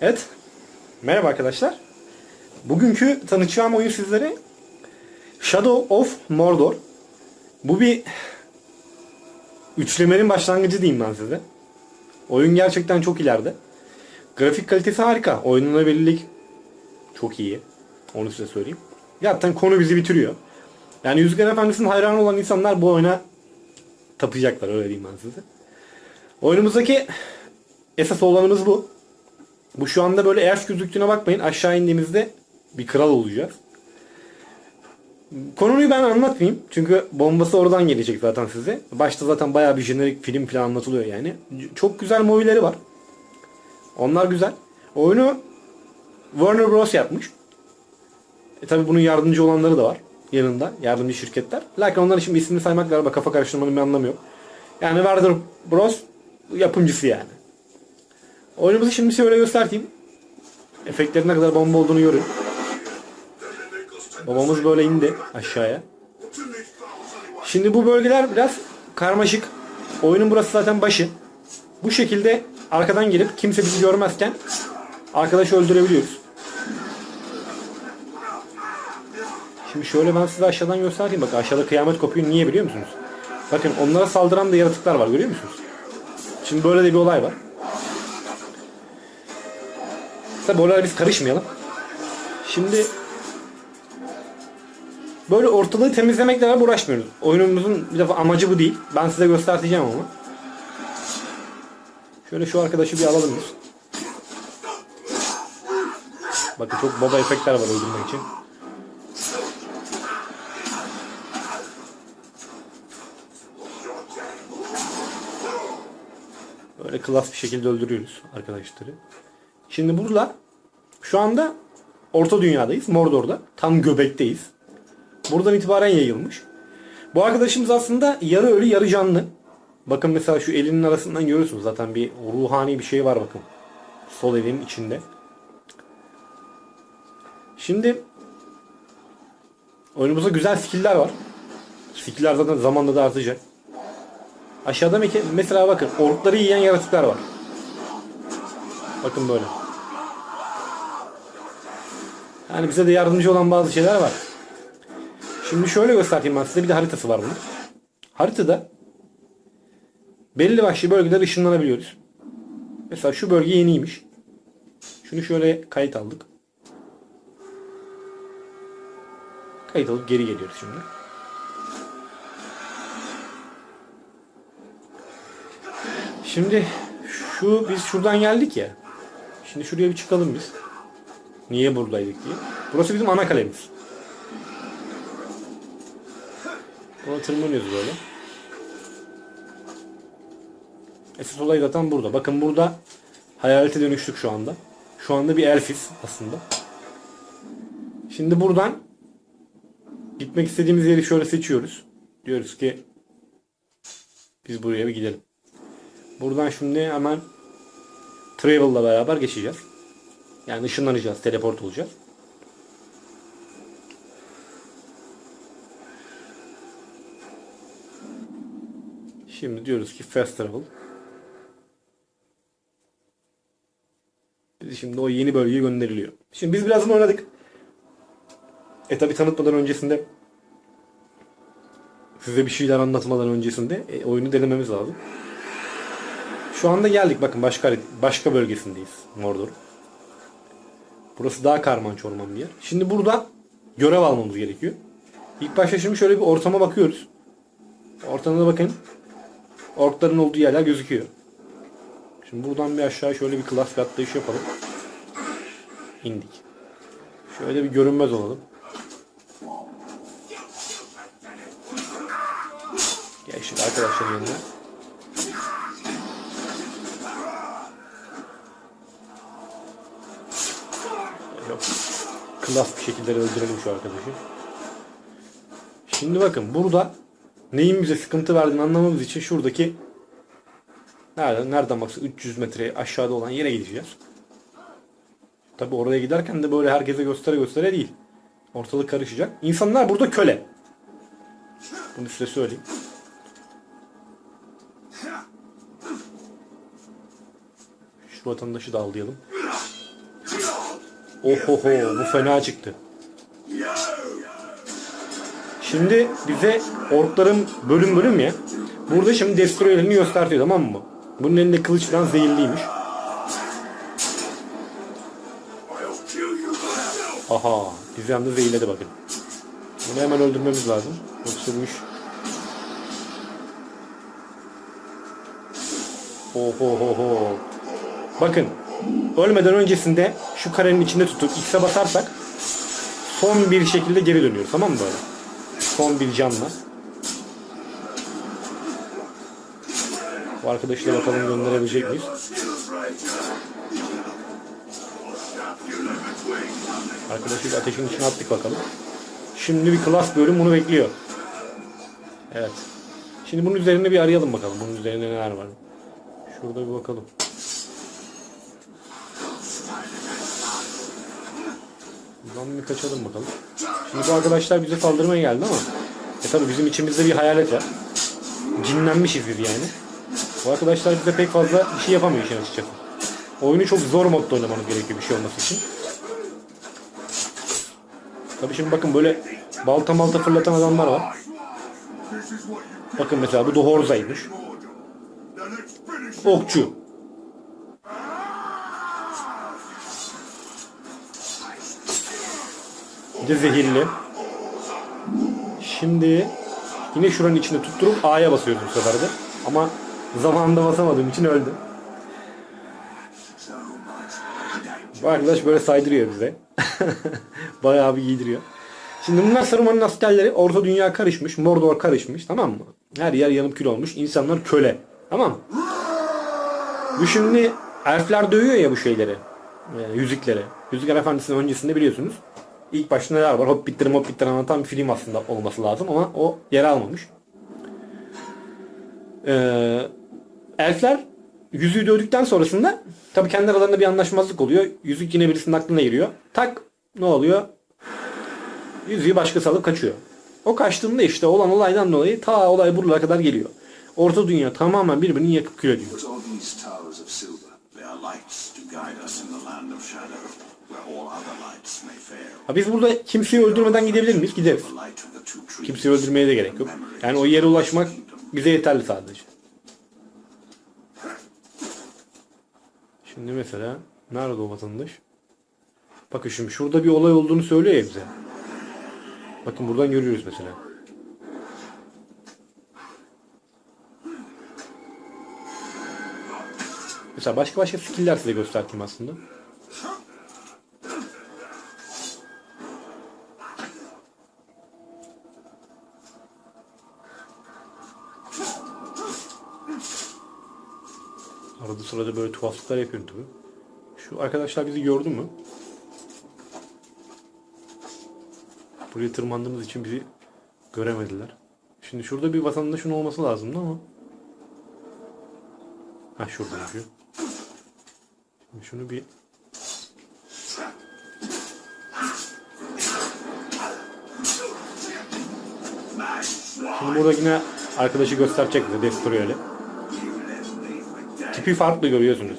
Evet. Merhaba arkadaşlar. Bugünkü tanıtacağım oyun sizlere Shadow of Mordor. Bu bir üçlemenin başlangıcı diyeyim ben size. Oyun gerçekten çok ileride. Grafik kalitesi harika. Oynanabilirlik çok iyi. Onu size söyleyeyim. Zaten konu bizi bitiriyor. Yani Yüzgen Efendisi'nin hayranı olan insanlar bu oyuna tapacaklar öyle diyeyim ben size. Oyunumuzdaki esas olanımız bu. Bu şu anda böyle eğer gözüktüğüne bakmayın. Aşağı indiğimizde bir kral olacağız. Konuyu ben anlatmayayım. Çünkü bombası oradan gelecek zaten size. Başta zaten bayağı bir jenerik film falan anlatılıyor yani. Çok güzel movie'leri var. Onlar güzel. Oyunu Warner Bros. yapmış. E tabi bunun yardımcı olanları da var. Yanında. Yardımcı şirketler. Lakin onların şimdi ismini saymak galiba kafa karıştırmanın bir anlamı yok. Yani Warner Bros. yapımcısı yani. Oyunumuzu şimdi şöyle göstereyim. Efektlerin ne kadar bomba olduğunu görün. Babamız böyle indi aşağıya. Şimdi bu bölgeler biraz karmaşık. Oyunun burası zaten başı. Bu şekilde arkadan gelip kimse bizi görmezken arkadaşı öldürebiliyoruz. Şöyle ben size aşağıdan göstereyim. Bak aşağıda kıyamet kopuyor. Niye biliyor musunuz? Bakın onlara saldıran da yaratıklar var. Görüyor musunuz? Şimdi böyle de bir olay var. Tabi oralara biz karışmayalım. Şimdi böyle ortalığı temizlemekle beraber uğraşmıyoruz. Oyunumuzun bir defa amacı bu değil. Ben size göstereceğim ama. Şöyle şu arkadaşı bir alalım biz. Bakın çok baba efektler var öldürmek için. Klas bir şekilde öldürüyoruz arkadaşları. Şimdi burada şu anda Orta Dünya'dayız. Mordor'da. Tam göbekteyiz. Buradan itibaren yayılmış. Bu arkadaşımız aslında yarı ölü yarı canlı. Bakın mesela şu elinin arasından görüyorsunuz. Zaten bir ruhani bir şey var bakın. Sol elin içinde. Şimdi oyunumuzda güzel skill'ler var. Skill'ler zaten zamanla da artacak. Aşağıda meke- mesela bakın orkları yiyen yaratıklar var. Bakın böyle. Yani bize de yardımcı olan bazı şeyler var. Şimdi şöyle göstereyim ben size. Bir de haritası var bunun. Haritada belli başlı bölgeler ışınlanabiliyoruz. Mesela şu bölge yeniymiş. Şunu şöyle kayıt aldık. Kayıt alıp geri geliyoruz şimdi. Şimdi şu biz şuradan geldik ya. Şimdi şuraya bir çıkalım biz. Niye buradaydık diye. Burası bizim ana kalemiz. Buna tırmanıyoruz böyle. Esas olay zaten burada. Bakın burada hayalete dönüştük şu anda. Şu anda bir elfiz aslında. Şimdi buradan gitmek istediğimiz yeri şöyle seçiyoruz. Diyoruz ki biz buraya bir gidelim. Buradan şimdi hemen Travel'la beraber geçeceğiz. Yani ışınlanacağız, teleport olacağız. Şimdi diyoruz ki Fast Travel. Bizi şimdi o yeni bölgeye gönderiliyor. Şimdi biz birazdan oynadık. E tabi tanıtmadan öncesinde size bir şeyler anlatmadan öncesinde e, oyunu denememiz lazım. Şu anda geldik bakın başka başka bölgesindeyiz Mordor. Burası daha karman çorman bir yer. Şimdi burada görev almamız gerekiyor. İlk başta şimdi şöyle bir ortama bakıyoruz. Ortamda bakın. Orkların olduğu yerler gözüküyor. Şimdi buradan bir aşağı şöyle bir klas bir atlayış yapalım. İndik. Şöyle bir görünmez olalım. Geçtik arkadaşların yanına. klas bir şekilde öldürelim şu arkadaşı. Şimdi bakın burada neyin bize sıkıntı verdiğini anlamamız için şuradaki nereden, nereden baksa 300 metre aşağıda olan yere gideceğiz. Tabi oraya giderken de böyle herkese göstere göstere değil. Ortalık karışacak. İnsanlar burada köle. Bunu size söyleyeyim. Şu vatandaşı da avlayalım. Ohoho bu fena çıktı. Şimdi bize orkların bölüm bölüm ya. Burada şimdi destroyer'ini göstertiyor tamam mı? Bunun elinde kılıç falan zehirliymiş. Aha yalnız zehirledi bakın. Bunu hemen öldürmemiz lazım. Öksürmüş. Ohohoho. Bakın ölmeden öncesinde şu karenin içinde tutup X'e basarsak son bir şekilde geri dönüyoruz tamam mı böyle? Son bir canla. Bu arkadaşı da bakalım gönderebilecek miyiz? Arkadaşı ateşin içine attık bakalım. Şimdi bir klas bölüm bunu bekliyor. Evet. Şimdi bunun üzerine bir arayalım bakalım. Bunun üzerinde neler var. Şurada bir bakalım. Buradan bir kaçalım bakalım. Şimdi bu arkadaşlar bize saldırmaya geldi ama e tabi bizim içimizde bir hayalet var. Cinlenmişiz biz yani. Bu arkadaşlar bize pek fazla bir şey yapamıyor işin açıkçası. Oyunu çok zor modda oynamanız gerekiyor bir şey olması için. Tabi şimdi bakın böyle balta malta fırlatan adamlar var. Bakın mesela bu da Horza'ymış. Okçu. Bir de zehirli. Şimdi yine şuranın içine tutturup A'ya basıyoruz bu sefer de. Ama zamanında basamadığım için öldüm. Bu arkadaş böyle saydırıyor bize. Bayağı bir giydiriyor. Şimdi bunlar Saruman'ın askerleri Orta Dünya karışmış, Mordor karışmış tamam mı? Her yer yanıp kül olmuş, insanlar köle. Tamam mı? Bu şimdi elfler dövüyor ya bu şeyleri. Yani yüzükleri. Yüzükler Efendisi'nin öncesinde biliyorsunuz. İlk başta neler var? Hobbitleri Hobbitleri anlatan bir film aslında olması lazım ama o yer almamış. Ee, elfler yüzüğü dövdükten sonrasında tabii kendi aralarında bir anlaşmazlık oluyor. Yüzük yine birisinin aklına giriyor. Tak ne oluyor? Yüzüğü başkası alıp kaçıyor. O kaçtığında işte olan olaydan dolayı ta olay buralara kadar geliyor. Orta dünya tamamen birbirini yakıp kül ediyor. Ha biz burada kimseyi öldürmeden gidebilir miyiz? Gideriz. Kimseyi öldürmeye de gerek yok. Yani o yere ulaşmak bize yeterli sadece. Şimdi mesela nerede o vatandaş? Bakın şimdi şurada bir olay olduğunu söylüyor ya bize. Bakın buradan görüyoruz mesela. Mesela başka başka skill'ler size göstereyim aslında. Arada sırada böyle tuhaflıklar yapıyorum tabii. Şu arkadaşlar bizi gördü mü? Buraya tırmandığımız için bizi göremediler. Şimdi şurada bir vatandaşın olması lazımdı ama. Ha şurada şu. Şimdi şunu bir Şimdi burada yine arkadaşı gösterecek bize Destroyer'le. Tipi farklı görüyorsunuz.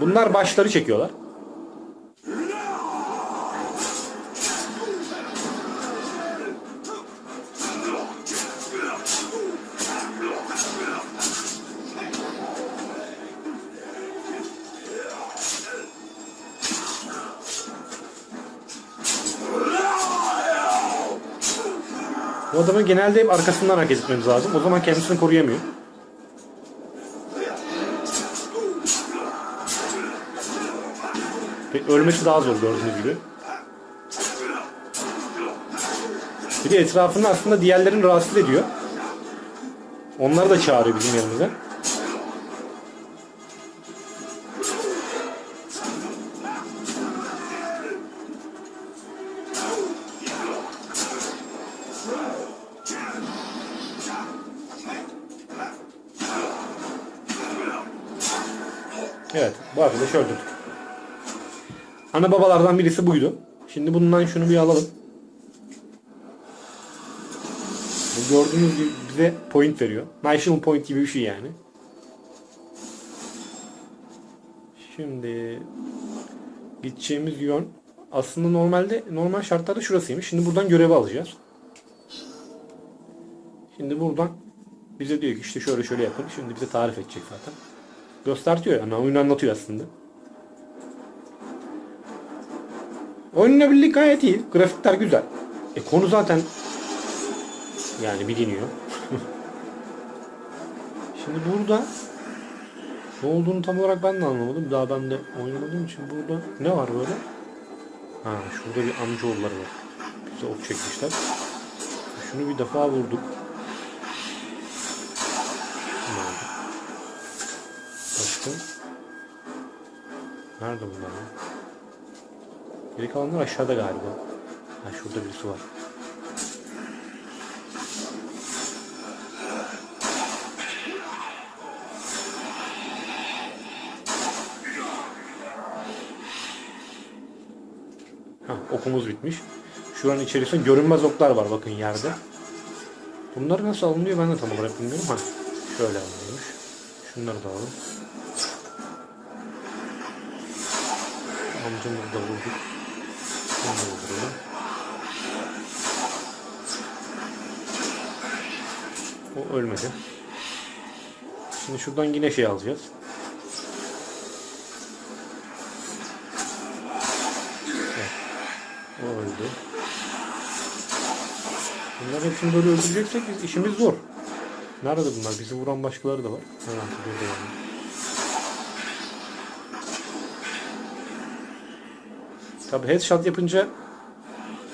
Bunlar başları çekiyorlar. Bu adamın genelde hep arkasından hareket etmemiz lazım. O zaman kendisini koruyamıyor. Ölmesi daha zor gördüğünüz gibi. Bir de etrafında aslında diğerlerini rahatsız ediyor. Onları da çağırıyor bizim yanımıza. Evet, bu arkadaşı öldürdük. Ana babalardan birisi buydu. Şimdi bundan şunu bir alalım. Bu gördüğünüz gibi bize point veriyor. National point gibi bir şey yani. Şimdi gideceğimiz yön aslında normalde normal şartlarda şurasıymış. Şimdi buradan görevi alacağız. Şimdi buradan bize diyor ki işte şöyle şöyle yapın. Şimdi bize tarif edecek zaten. Göstertiyor yani oyunu anlatıyor aslında. Oynanabilirlik gayet iyi. Grafikler güzel. E konu zaten yani biliniyor. Şimdi burada ne olduğunu tam olarak ben de anlamadım. Daha ben de oynamadığım için burada ne var böyle? Ha şurada bir amcaoğulları var. Bize ok çekmişler. Şunu bir defa vurduk. Başka? Nerede bunlar ya? Geri kalanlar aşağıda galiba. Ha şurada birisi var. Ha okumuz bitmiş. Şuranın içerisinde görünmez oklar var bakın yerde. Bunlar nasıl alınıyor ben de tam olarak bilmiyorum. Ha şöyle alınıyormuş. Şunları da alalım. Amcamızı da vurduk. Vurduralım. O ölmedi. Şimdi şuradan yine şey alacağız. O öldü. Bunların hepsini böyle öldüreceksek işimiz zor. Nerede bunlar? Bizi vuran başkaları da var. Ha, burada yani. Tabi headshot yapınca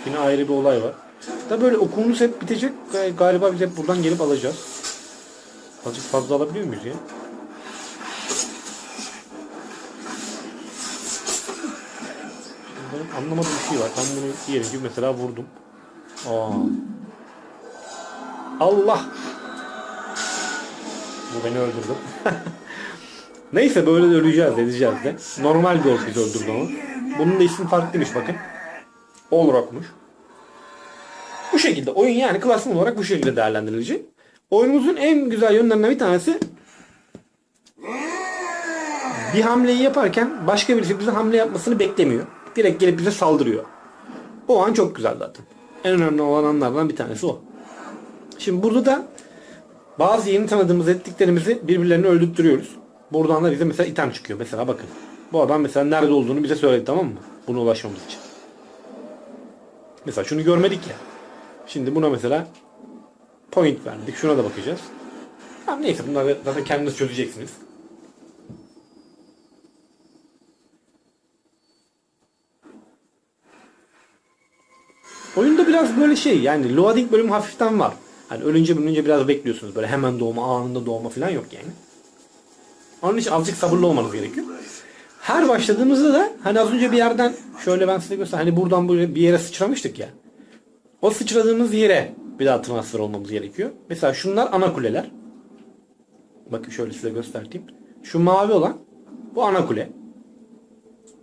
yine ayrı bir olay var. Da böyle okulumuz hep bitecek. Gal- Galiba biz hep buradan gelip alacağız. Azıcık fazla alabiliyor muyuz ya? Benim anlamadığım bir şey var. Ben bunu diyelim ki mesela vurdum. Aa. Allah! Bu beni öldürdü. Neyse böyle de öleceğiz edeceğiz de. Normal bir ork bizi öldürdü ama. Bunun da ismi farklıymış bakın. Olrock'muş. Bu şekilde oyun yani klasman olarak bu şekilde değerlendirilecek. Oyunumuzun en güzel yönlerinden bir tanesi bir hamleyi yaparken başka birisi bize hamle yapmasını beklemiyor. Direkt gelip bize saldırıyor. O an çok güzel zaten. En önemli olan anlardan bir tanesi o. Şimdi burada da bazı yeni tanıdığımız ettiklerimizi birbirlerini öldürtüyoruz. Buradan da bize mesela item çıkıyor. Mesela bakın. Bu adam mesela nerede olduğunu bize söyledi tamam mı? Buna ulaşmamız için. Mesela şunu görmedik ya. Şimdi buna mesela point verdik. Şuna da bakacağız. Tamam neyse bunları zaten kendiniz çözeceksiniz. Oyunda biraz böyle şey yani loading bölümü hafiften var. Hani ölünce ölünce biraz bekliyorsunuz. Böyle hemen doğma anında doğma falan yok yani. Onun için azıcık sabırlı olmanız gerekiyor. Her başladığımızda da hani az önce bir yerden şöyle ben size göstereyim. Hani buradan böyle bir yere sıçramıştık ya. O sıçradığımız yere bir daha transfer olmamız gerekiyor. Mesela şunlar ana kuleler. Bakın şöyle size göstereyim. Şu mavi olan bu ana kule.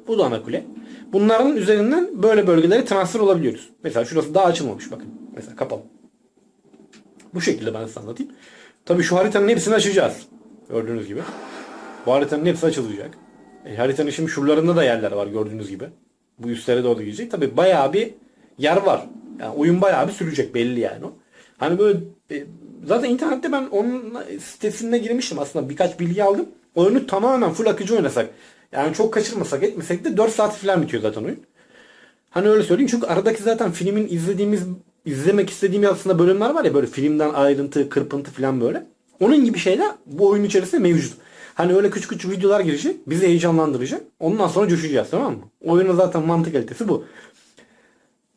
Bu da ana kule. Bunların üzerinden böyle bölgelere transfer olabiliyoruz. Mesela şurası daha açılmamış bakın. Mesela kapalı. Bu şekilde ben size anlatayım. Tabii şu haritanın hepsini açacağız. Gördüğünüz gibi. Bu haritanın hepsi açılacak. E, haritanın şimdi şuralarında da yerler var gördüğünüz gibi. Bu üstlere doğru gidecek. Tabii bayağı bir yer var. Yani oyun bayağı bir sürecek belli yani o. Hani böyle e, zaten internette ben onun sitesine girmiştim aslında birkaç bilgi aldım. Oyunu tamamen full akıcı oynasak yani çok kaçırmasak etmesek de 4 saat falan bitiyor zaten oyun. Hani öyle söyleyeyim çünkü aradaki zaten filmin izlediğimiz izlemek istediğimiz aslında bölümler var ya böyle filmden ayrıntı, kırpıntı falan böyle. Onun gibi şeyler bu oyun içerisinde mevcut. Hani öyle küçük küçük videolar girecek, bizi heyecanlandıracak. Ondan sonra coşacağız tamam mı? Oyunun zaten mantık kalitesi bu.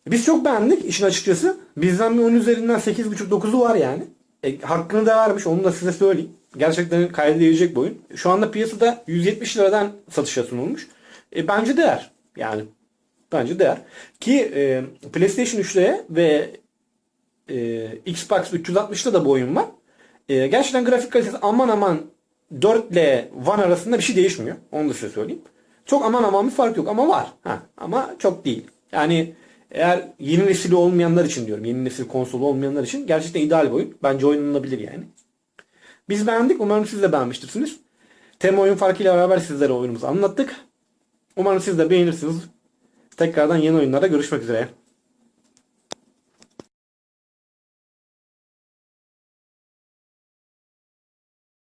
Biz çok beğendik işin açıkçası. Bizden bir 10 üzerinden 8.5-9'u var yani. E, hakkını da vermiş onu da size söyleyeyim. Gerçekten kaydedilecek bu oyun. Şu anda piyasada 170 liradan satışa sunulmuş. E, bence değer. Yani bence değer. Ki e, PlayStation 3'te ve e, Xbox 360'da da bu oyun var. E, gerçekten grafik kalitesi aman aman 4 ile One arasında bir şey değişmiyor. Onu da size söyleyeyim. Çok aman aman bir fark yok ama var. Ha, ama çok değil. Yani eğer yeni nesil olmayanlar için diyorum. Yeni nesil konsolu olmayanlar için gerçekten ideal bir oyun. Bence oynanabilir yani. Biz beğendik. Umarım siz de beğenmiştirsiniz. Tema oyun farkıyla beraber sizlere oyunumuzu anlattık. Umarım siz de beğenirsiniz. Tekrardan yeni oyunlarda görüşmek üzere.